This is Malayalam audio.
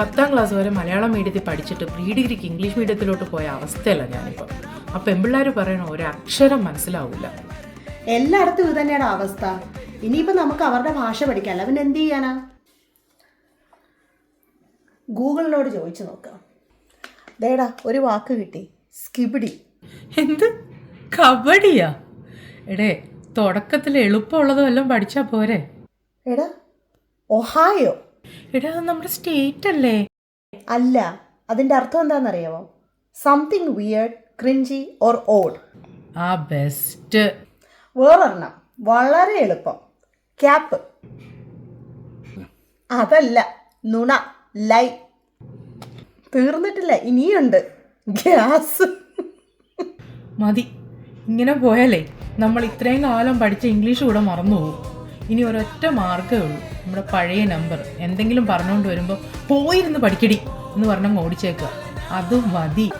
പത്താം ക്ലാസ് വരെ മലയാളം മീഡിയത്തിൽ പഠിച്ചിട്ട് പ്രീ ഡിഗ്രിക്ക് ഇംഗ്ലീഷ് മീഡിയത്തിലോട്ട് പോയ അവസ്ഥയല്ല ഞാനിപ്പോൾ ആ പെമ്പിള്ളേർ പറയണ ഒരക്ഷരം മനസ്സിലാവില്ല എല്ലായിടത്തും ഇത് തന്നെയാണ് അവസ്ഥ. ഇനിയിപ്പോൾ നമുക്ക് അവരുടെ ഭാഷ പഠിക്കാമല്ലോ പിന്നെ എന്ത് ചെയ്യാനാ? ഗൂഗിളിനോട് ചോദിച്ചു നോക്കാം. ദേടാ ഒരു വാക്ക് കിട്ടി. സ്കിബിഡി എന്ത്? കബഡിയാ? എടേ തുടക്കത്തിൽ എളുപ്പമുള്ളതും എല്ലാം പഠിച്ചാൽ പോരെ. എടാ ഒഹായോ? എടാ നമ്മുടെ സ്റ്റേറ്റ് അല്ലേ? അല്ല അതിന്റെ അർത്ഥം എന്താണെന്നറിയാമോ something weird cringey or odd ആ ബെസ്റ്റ് വേറൊരെണ്ണം വളരെ എളുപ്പം. ക്യാപ്പ് അതല്ല നുണ ലൈ തീർന്നിട്ടില്ല ഇനിയുണ്ട്. ഗ്യാസ് മതി ഇങ്ങനെ പോയാലേ നമ്മൾ ഇത്രയും കാലം പഠിച്ച ഇംഗ്ലീഷ് കൂടെ മറന്നു പോകും ഇനി ഒരൊറ്റ മാർഗമേ ഉള്ളൂ. നമ്മുടെ പഴയ നമ്പർ എന്തെങ്കിലും പറഞ്ഞുകൊണ്ട് വരുമ്പോൾ പോയിരുന്ന് പഠിക്കടി എന്ന് പറഞ്ഞങ്ങ് ഓടിച്ചേക്കുക. അതും മതി.